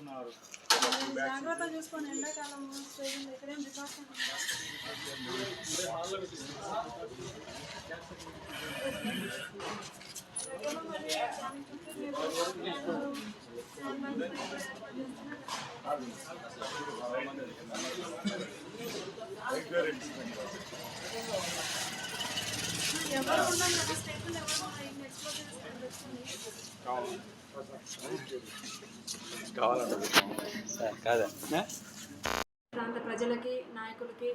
తీసుకున్నారు జాగ్రత్త చూసుకోండి ఎండాకాలం స్టేషన్ ఇక్కడేం డిపార్ట్మెంట్ ఎవరు ఉన్నారు స్టేషన్ ఎవరు ఉన్నారు ఈ నెక్స్ట్ ప్రాంత ప్రజలకి నాయకులకి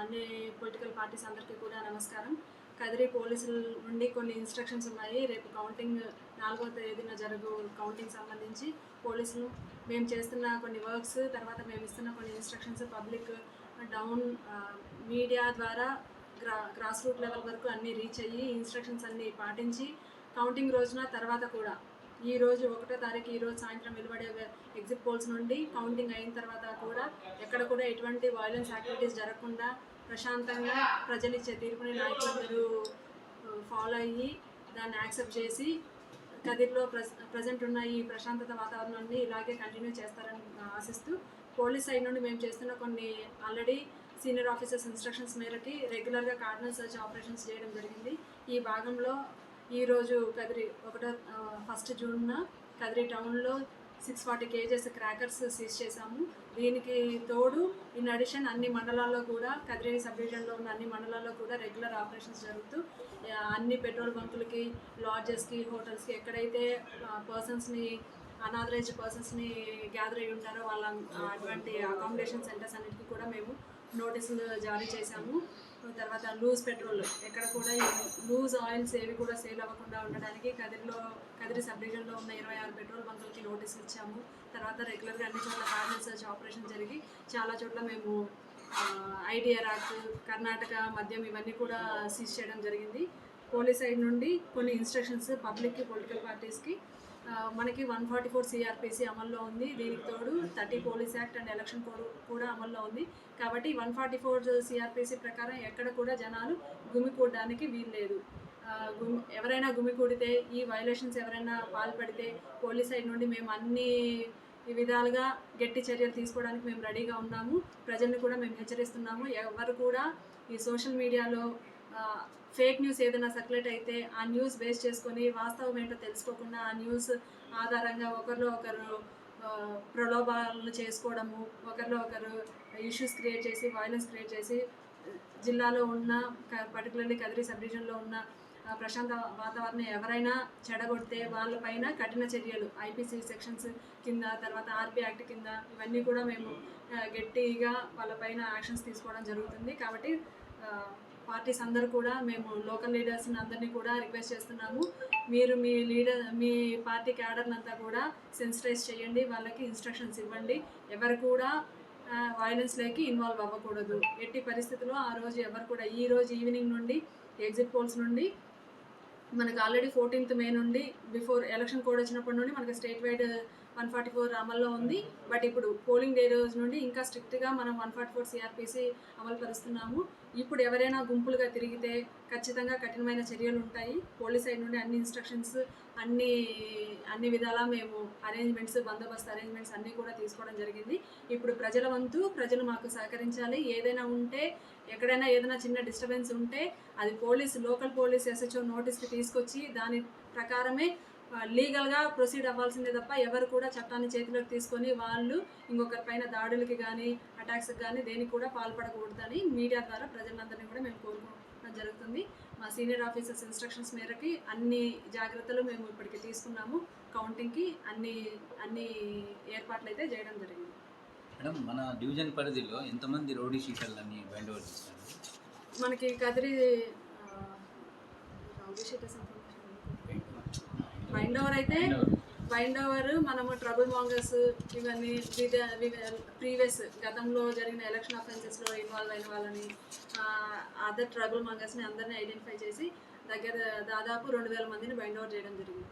అన్ని పొలిటికల్ పార్టీస్ అందరికీ కూడా నమస్కారం. కదిరి పోలీసుల నుండి కొన్ని ఇన్స్ట్రక్షన్స్ ఉన్నాయి. రేపు కౌంటింగ్ నాలుగో తేదీన జరుగు కౌంటింగ్ సంబంధించి పోలీసులు. మేము చేస్తున్న కొన్ని వర్క్స్ తర్వాత మేము ఇస్తున్న కొన్ని ఇన్స్ట్రక్షన్స్ పబ్లిక్ డౌన్ మీడియా ద్వారా గ్రా గ్రాస్ రూట్ లెవెల్ వరకు అన్నీ రీచ్ అయ్యి ఇన్స్ట్రక్షన్స్ అన్నీ పాటించి కౌంటింగ్ రోజున తర్వాత కూడా ఈ రోజు ఒకటో తారీఖు ఈ రోజు సాయంత్రం వెలువడే ఎగ్జిట్ పోల్స్ నుండి కౌంటింగ్ అయిన తర్వాత కూడా ఎక్కడ కూడా ఎటువంటి వైలెన్స్ యాక్టివిటీస్ జరగకుండా ప్రశాంతంగా ప్రజలు ఇచ్చే తీర్పుని నాయకులందరూ ఫాలో అయ్యి దాన్ని యాక్సెప్ట్ చేసి కదిర్లో ప్రజ ప్రజెంట్ ఉన్న ఈ ప్రశాంతత వాతావరణాన్ని ఇలాగే కంటిన్యూ చేస్తారని ఆశిస్తూ పోలీస్ సైడ్ నుండి మేము చేస్తున్న కొన్ని ఆల్రెడీ సీనియర్ ఆఫీసర్స్ ఇన్స్ట్రక్షన్స్ మేరకి రెగ్యులర్గా కార్డినల్ సర్చ్ ఆపరేషన్స్ చేయడం జరిగింది. ఈ భాగంలో ఈరోజు కదిరి ఒకటో ఫస్ట్ జూన్న కదిరి టౌన్లో six forty cages crackers seize చేశాము. దీనికి తోడు ఇన్ అడిషన్ అన్ని మండలాల్లో కూడా కదిరి సబ్ డివిజన్లో ఉన్న అన్ని మండలాల్లో కూడా రెగ్యులర్ ఆపరేషన్స్ జరుగుతూ అన్ని పెట్రోల్ బంకులకి లాడ్జెస్కి హోటల్స్కి ఎక్కడైతే పర్సన్స్ని అనాథరైజ్డ్ పర్సన్స్ని గ్యాదర్ అయి ఉంటారో వాళ్ళ అటువంటి అకామిడేషన్ సెంటర్స్ అన్నిటికీ కూడా మేము నోటీసులు జారీ చేశాము. తర్వాత లూజ్ పెట్రోల్. ఎక్కడ కూడా లూజ్ ఆయిల్స్ ఏవి కూడా సేల్ అవ్వకుండా ఉండడానికి కదిరిలో కదిరి సబ్ డివిజన్లో ఉన్న ఇరవై ఆరు పెట్రోల్ బంకులకి నోటీస్ ఇచ్చాము. తర్వాత రెగ్యులర్గా అన్ని చోట్ల కార్నర్ సర్చ్ ఆపరేషన్ జరిగి చాలా చోట్ల మేము ఐడియా రాక్ కర్ణాటక మద్యం ఇవన్నీ కూడా సీజ్ చేయడం జరిగింది. పోలీస్ సైడ్ నుండి కొన్ని ఇన్స్ట్రక్షన్స్ పబ్లిక్కి పొలిటికల్ పార్టీస్కి మనకి వన్ ఫార్టీ ఫోర్ సిఆర్పిసి అమల్లో ఉంది. దీనికి తోడు thirty police act and election code కూడా అమల్లో ఉంది. కాబట్టి వన్ ఫార్టీ ఫోర్ సిఆర్పిసి ప్రకారం ఎక్కడ కూడా జనాలు గుమికూడడానికి వీల్లేదు. గుమి ఎవరైనా గుమికూడితే ఈ వైలేషన్స్ ఎవరైనా పాల్పడితే పోలీస్ సైడ్ నుండి మేము అన్ని విధాలుగా గట్టి చర్యలు తీసుకోవడానికి మేము రెడీగా ఉన్నాము. ప్రజల్ని కూడా మేము హెచ్చరిస్తున్నాము. ఎవరు కూడా ఈ సోషల్ మీడియాలో ఫేక్ న్యూస్ ఏదైనా సర్క్యులేట్ అయితే ఆ న్యూస్ బేస్ చేసుకొని వాస్తవం ఏంటో తెలుసుకోకుండా ఆ న్యూస్ ఆధారంగా ఒకరిలో ఒకరు ప్రలోభాలను ప్రలోభాలు చేసుకోవడము ఒకరిలో ఒకరు ఇష్యూస్ క్రియేట్ చేసి వైలెన్స్ క్రియేట్ చేసి జిల్లాలో ఉన్న పర్టికులర్లీ కదిరి సబ్ డివిజన్లో ఉన్న ప్రశాంత వాతావరణం ఎవరైనా చెడగొడితే వాళ్ళపైన కఠిన చర్యలు ఐపీసీ సెక్షన్స్ కింద తర్వాత ఆర్బీ యాక్ట్ కింద ఇవన్నీ కూడా మేము గట్టిగా వాళ్ళపైన యాక్షన్స్ తీసుకోవడం జరుగుతుంది. కాబట్టి పార్టీస్ అందరూ కూడా మేము లోకల్ లీడర్స్ని అందరినీ కూడా రిక్వెస్ట్ చేస్తున్నాము. మీరు మీ లీడర్ మీ పార్టీ క్యాడర్ని అంతా కూడా సెన్సిటైజ్ చేయండి వాళ్ళకి ఇన్స్ట్రక్షన్స్ ఇవ్వండి. ఎవరు కూడా వైలెన్స్లోకి ఇన్వాల్వ్ అవ్వకూడదు. ఎట్టి పరిస్థితుల్లో ఆ రోజు ఎవరు కూడా ఈ రోజు ఈవినింగ్ నుండి ఎగ్జిట్ పోల్స్ నుండి మనకు ఆల్రెడీ ఫోర్టీన్త్ మే నుండి బిఫోర్ ఎలక్షన్ కోడ్ వచ్చినప్పటి నుండి మనకి state wide one forty four అమల్లో ఉంది. బట్ ఇప్పుడు పోలింగ్ డే రోజు నుండి ఇంకా స్ట్రిక్ట్గా మనం వన్ ఫార్టీ ఫోర్ సిఆర్పిసి అమలు పరుస్తున్నాము ఇప్పుడు ఎవరైనా గుంపులుగా తిరిగితే ఖచ్చితంగా కఠినమైన చర్యలు ఉంటాయి. పోలీస్ సైడ్ నుండి అన్ని ఇన్స్ట్రక్షన్స్ అన్ని అన్ని విధాలా మేము అరేంజ్మెంట్స్ బందోబస్తు అరేంజ్మెంట్స్ అన్నీ కూడా తీసుకోవడం జరిగింది. ఇప్పుడు ప్రజల వంతు ప్రజలు మాకు సహకరించాలి. ఏదైనా ఉంటే ఎక్కడైనా ఏదైనా చిన్న డిస్టర్బెన్స్ ఉంటే అది పోలీస్ లోకల్ పోలీస్ ఎస్హెచ్ఓ నోటీస్కి తీసుకొచ్చి దాని ప్రకారమే లీగల్గా ప్రొసీడ్ అవ్వాల్సిందే తప్ప ఎవరు కూడా చట్టాన్ని చేతిలోకి తీసుకొని వాళ్ళు ఇంకొకరి పైన దాడులకి కానీ అటాక్స్కి కానీ దేనికి కూడా పాల్పడకూడదని మీడియా ద్వారా ప్రజలందరినీ కూడా మేము కోరుకోవడం జరుగుతుంది. మా సీనియర్ ఆఫీసర్స్ ఇన్స్ట్రక్షన్స్ మేరకి అన్ని జాగ్రత్తలు మేము ఇప్పటికి తీసుకున్నాము. కౌంటింగ్కి అన్ని అన్ని ఏర్పాట్లు అయితే చేయడం జరిగింది. మేడం మన డివిజన్ పరిధిలో ఎంతమంది రౌడీ షీటర్లని బైండ్ ఓవర్ చేస్తారు మనకి Kadiri rowdy sheeters bind over అయితే బైండ్ ఓవర్ మనము ట్రబుల్ మాంగర్స్ ఇవన్నీ ప్రీవియస్ గతంలో జరిగిన ఎలక్షన్ అఫెన్సెస్లో ఇన్వాల్వ్ అయిన వాళ్ళని అదర్ ట్రబుల్ మాంగర్స్ని అందరినీ ఐడెంటిఫై చేసి దగ్గర దాదాపు రెండు వేల మందిని బైండ్ ఓవర్ చేయడం జరిగింది.